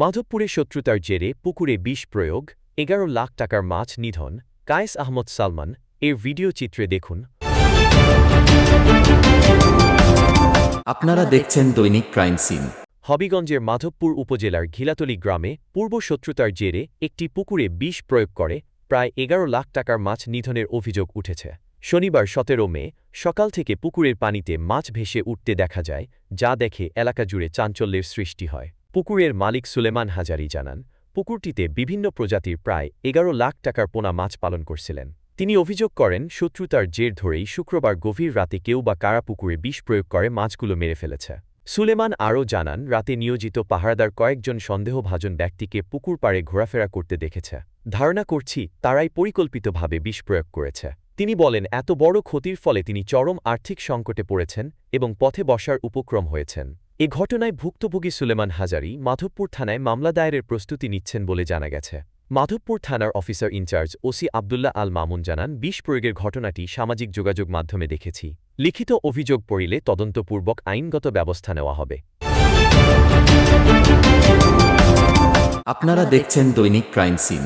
মাধবপুরে শত্রুতার জেরে পুকুরে বিষ প্রয়োগ এগারো লাখ টাকার মাছ নিধন কায়েস আহমদ সালমান এর ভিডিও চিত্রে দেখুন। আপনারা দেখছেন দৈনিক ক্রাইম সিন। হবিগঞ্জের মাধবপুর উপজেলার ঘিলাতলি গ্রামে পূর্ব শত্রুতার জেরে একটি পুকুরে বিষ প্রয়োগ করে প্রায় এগারো লাখ টাকার মাছ নিধনের অভিযোগ উঠেছে। শনিবার সতেরো মে সকাল থেকে পুকুরের পানিতে মাছ ভেসে উঠতে দেখা যায় যা দেখে এলাকা জুড়ে চাঞ্চল্যের সৃষ্টি হয়। পুকুরের মালিক সুলেমান হাজারি জানান, পুকুরটিতে বিভিন্ন প্রজাতির প্রায় এগারো লাখ টাকার পোনা মাছ পালন করছিলেন। তিনি অভিযোগ করেন, শত্রুতার জের ধরেই শুক্রবার গভীর রাতে কেউ বা কারা পুকুরে বিষ প্রয়োগ করে মাছগুলো মেরে ফেলেছে। সুলেমান আরও জানান, রাতে নিয়োজিত পাহারাদার কয়েকজন সন্দেহভাজন ব্যক্তিকে পুকুর পাড়ে ঘোরাফেরা করতে দেখেছে। ধারণা করছি, তারাই পরিকল্পিতভাবে বিষ প্রয়োগ করেছে। তিনি বলেন, এত বড় ক্ষতির ফলে তিনি চরম আর্থিক সংকটে পড়েছেন এবং পথে বসার উপক্রম হয়েছেন। এ ঘটনায় ভুক্তভোগী সুলেমান হাজারি মাধবপুর থানায় মামলা দায়েরের প্রস্তুতি নিচ্ছেন বলে জানা গেছে। মাধবপুর থানার officer in charge OC Abdullah Al Mamun জানান, বিষ প্রয়োগের ঘটনাটি সামাজিক যোগাযোগ মাধ্যমে দেখেছি। লিখিত অভিযোগ পড়িলে তদন্তপূর্বক আইনগত ব্যবস্থা নেওয়া হবে। আপনারা দেখছেন দৈনিক ক্রাইম সিন।